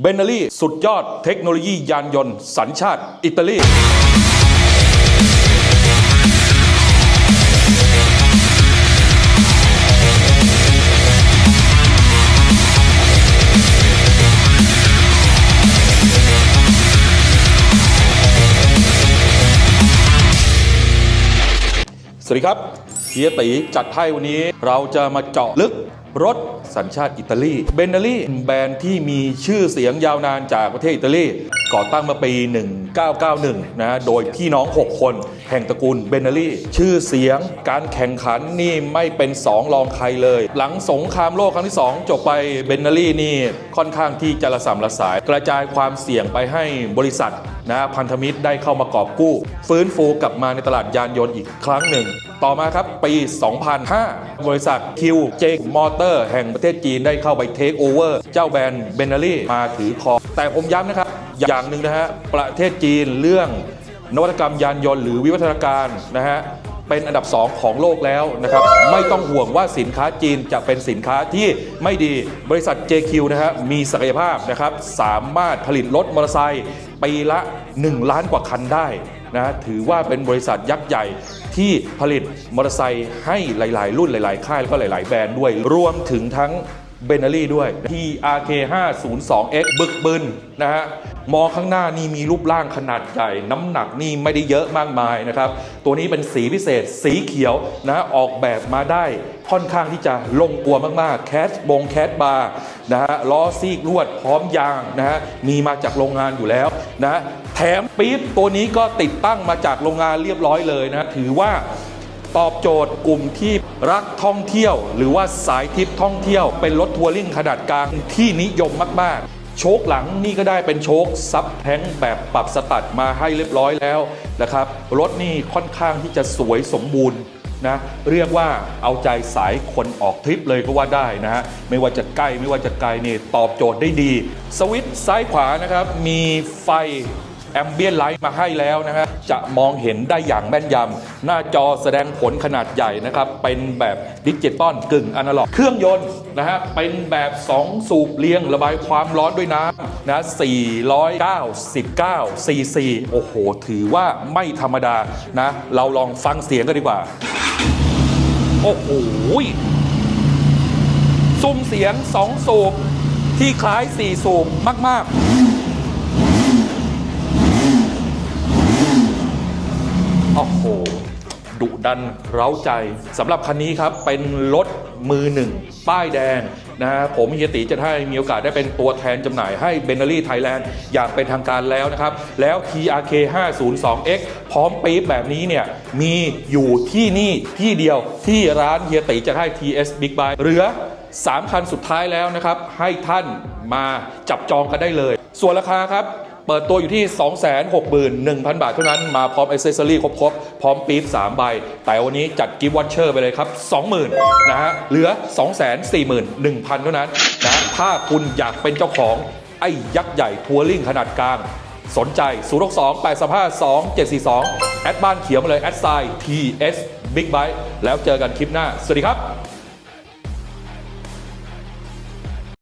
เบนเนอรี่สุดยอดเทคโนโลยียานยนต์ สัญชาติอิตาลี สวัสดีครับ เฮียตีจัดให้วันนี้เราจะมาเจาะลึกรถสัญชาติอิตาลีเบนเนอรี่แบรนด์ที่มีชื่อเสียงยาวนานจากประเทศอิตาลีก่อตั้งมาปี 1991 นะโดยพี่น้อง 6 คน แห่งตระกูลเบนเนอรี่ ชื่อเสียงการแข่งขันนี่ไม่เป็นสองรองใครเลย หลังสงครามโลกครั้งที่ 2 จบไปเบนเนอรี่นี่ค่อนข้างที่จะระสำระสาย กระจายความเสี่ยงไปให้บริษัทนะพันธมิตรได้เข้ามากอบกู้ ฟื้นฟูกลับมาในตลาดยานยนต์อีกครั้งหนึ่ง ต่อมาครับ ปี 2005 บริษัทคิวเจมอเตอร์แห่งประเทศจีนได้เข้าไปเทคโอเวอร์เจ้าแบรนด์เบนเนอรี่มาถือครองแต่ผมย้ำนะครับ อย่างหนึ่งนะฮะ ประเทศจีนเรื่องนวัตกรรมยานยนต์หรือวิวัฒนาการนะฮะเป็นอันดับ 2 ของโลกแล้วนะครับ ไม่ต้องห่วงว่าสินค้าจีนจะเป็นสินค้าที่ไม่ดีบริษัท JQ นะฮะมีศักยภาพนะครับ สามารถผลิตรถมอเตอร์ไซค์ปีละ 1 ล้านกว่าคันได้นะฮะถือว่าเป็นบริษัทยักษ์ใหญ่ ที่ผลิตมอเตอร์ไซค์ให้หลาย ๆ รุ่นหลาย ๆ ค่าย แล้วก็หลาย ๆ แบรนด์ด้วย รวมถึงทั้งเบนเนอรี่ด้วย TRK 502X บึกบึนนะฮะ มองข้างหน้านี่มีรูปร่างขนาดใหญ่ น้ำหนักนี่ไม่ได้เยอะมากมายนะครับ ตัวนี้เป็นสีพิเศษสีเขียวนะออกแบบมาได้ค่อนข้างที่จะลงตัวมากๆ แคสบงแคสบาร์นะฮะล้อซีกลวดพร้อมยางนะฮะมีมาจากโรงงานอยู่แล้วนะแถมปี๊บตัวนี้ก็ติดตั้งมาจากโรงงานเรียบร้อยเลยนะถือว่าตอบโจทย์กลุ่มที่รักท่องเที่ยว หรือว่าสายทิปท่องเที่ยว เป็นรถทัวริงขนาดกลางที่นิยมมาก ๆ โชคหลังนี่ก็ได้เป็นโชคซับแท้งแบบปรับสตัดมาให้เรียบร้อยแล้วนะครับ รถนี่ค่อนข้างที่จะสวยสมบูรณ์นะเรียกว่าเอาใจสายคนออกทริปเลยก็ว่าได้นะฮะไม่ว่าจะใกล้ไม่ว่าจะไกลนี่ตอบโจทย์ได้ดี สวิตช์ซ้ายขวานะครับ มีไฟ แอมเบียนไลท์มาให้แล้วนะฮะจะมองเห็นได้อย่างแม่นยำหน้าจอแสดงผลขนาดใหญ่นะครับ เป็นแบบดิจิตอลกึ่งอนาล็อก เครื่องยนต์นะฮะเป็นแบบ 2 สูบเลี้ยงระบายความร้อนด้วยน้ำนะ499ซีซีโอ้โห ถือว่าไม่ธรรมดานะ เราลองฟังเสียงกันดีกว่า โอ้โหซุ้มเสียง 2 สูบที่คล้าย 4 สูบมาก ๆ โอ้โห ดันเร้าใจสำหรับคันนี้ครับเป็นรถมือหนึ่งป้ายแดงนะฮะผมเฮียติจะให้มีโอกาสได้เป็นตัวแทนจำหน่ายให้ b e n n e r y Thailand อย่างเป็นทางการแล้วนะครับ แล้ว TRK 502X พร้อมปี๊บแบบนี้เนี่ย มีอยู่ที่นี่ที่เดียวที่ร้านเฮียติจะให้ TS Big Buy เหลือ 3 คันสุดท้ายแล้วนะครับ ให้ท่านมาจับจองกันได้เลย ส่วนราคาครับเปิดตัวอยู่ที่ 261,000 บาทเท่านั้นมาพร้อมอ c เซสซอรี่ครบๆ พร้อมปี๊บ3ใบ แต่วันนี้จัดกิฟต์วอชเชอร์ไปเลยครับ 20,000นะฮะเหลือ 241,000 เท่านั้นนะถ้าคุณอยากเป็นเจ้าของไอ้ยักษ์ใหญ่ทัวริงขนาดกลาง สนใจ 0 6 2 8 3 5 2 7 4 2 แอดบ้านเขียวมาเลย แอดไซน์ TS Big Bite แล้วเจอกันคลิปหน้า สวัสดีครับ